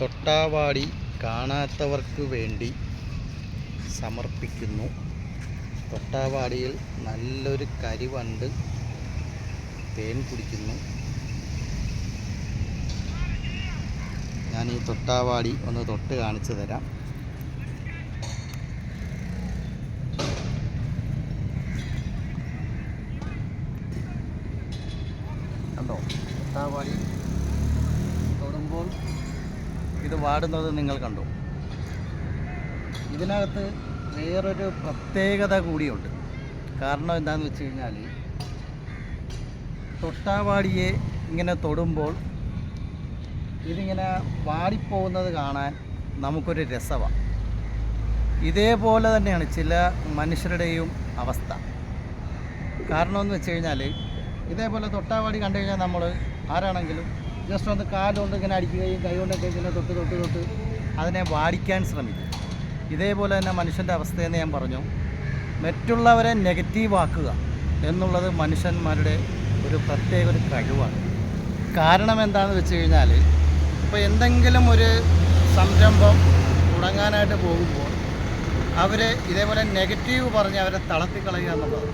തൊട്ടാവാടി കാണാത്തവർക്ക് വേണ്ടി സമർപ്പിക്കുന്നു. തൊട്ടാവാടിയിൽ നല്ലൊരു കരിവണ്ട് തേൻ കുടിക്കുന്നു. ഞാൻ ഈ തൊട്ടാവാടി ഒന്ന് തൊട്ട് കാണിച്ചു തരാം. കണ്ടോ? തൊട്ടാവാടി തൊടുമ്പോൾ ഇത് വാടുന്നത് നിങ്ങൾ കണ്ടു. ഇതിനകത്ത് വേറൊരു പ്രത്യേകത കൂടിയുണ്ട്. കാരണം എന്താണെന്ന് വെച്ച് കഴിഞ്ഞാൽ തൊട്ടാവാടിയെ ഇങ്ങനെ തൊടുമ്പോൾ ഇതിങ്ങനെ വാടിപ്പോകുന്നത് കാണാൻ നമുക്കൊരു രസമാണ് ഇതേപോലെ തന്നെയാണ് ചില മനുഷ്യരുടെയും അവസ്ഥ. കാരണം എന്ന് വെച്ച് കഴിഞ്ഞാൽ ഇതേപോലെ തൊട്ടാവാടി കണ്ടു കഴിഞ്ഞാൽ നമ്മൾ ആരാണെങ്കിലും ജസ്റ്റ് ഒന്ന് കാലുകൊണ്ട് ഇങ്ങനെ അടിക്കുകയും കൈ കൊണ്ടൊക്കെ ഇങ്ങനെ തൊട്ട് തൊട്ട് തൊട്ട് അതിനെ വാടിക്കാൻ ശ്രമിക്കും. ഇതേപോലെ തന്നെ മനുഷ്യന്റെ അവസ്ഥയെന്ന് ഞാൻ പറഞ്ഞു. മറ്റുള്ളവരെ നെഗറ്റീവ് ആക്കുക എന്നുള്ളത് മനുഷ്യന്മാരുടെ ഒരു പ്രത്യേക ഒരു കഴിവാണ്. കാരണം എന്താണെന്ന് വെച്ച് കഴിഞ്ഞാൽ ഇപ്പോൾ എന്തെങ്കിലും ഒരു സംരംഭം തുടങ്ങാനായിട്ട് പോകുമ്പോൾ അവർ ഇതേപോലെ നെഗറ്റീവ് പറഞ്ഞ് അവരെ തളർത്തിക്കളയുക എന്നുള്ളത്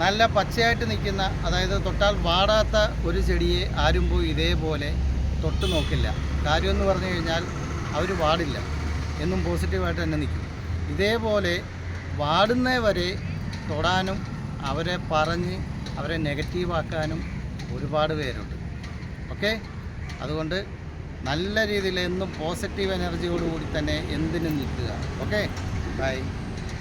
നല്ല പച്ചയായിട്ട് നിൽക്കുന്ന അതായത് തൊട്ടാൽ വാടാത്ത ഒരു ചെടിയെ ആരും പോയി ഇതേപോലെ തൊട്ട് നോക്കില്ല. കാര്യമെന്ന് പറഞ്ഞു കഴിഞ്ഞാൽ അവർ വാടില്ല. എന്നും പോസിറ്റീവായിട്ട് തന്നെ നിൽക്കും. ഇതേപോലെ വാടുന്ന വരെ തൊടാനും അവരെ പറഞ്ഞ് അവരെ നെഗറ്റീവാക്കാനും ഒരുപാട് പേരുണ്ട്. ഓക്കെ? അതുകൊണ്ട് നല്ല രീതിയിൽ എന്നും പോസിറ്റീവ് എനർജിയോടുകൂടി തന്നെ എന്തിനും നിൽക്കുക. ഓക്കെ? ബൈ.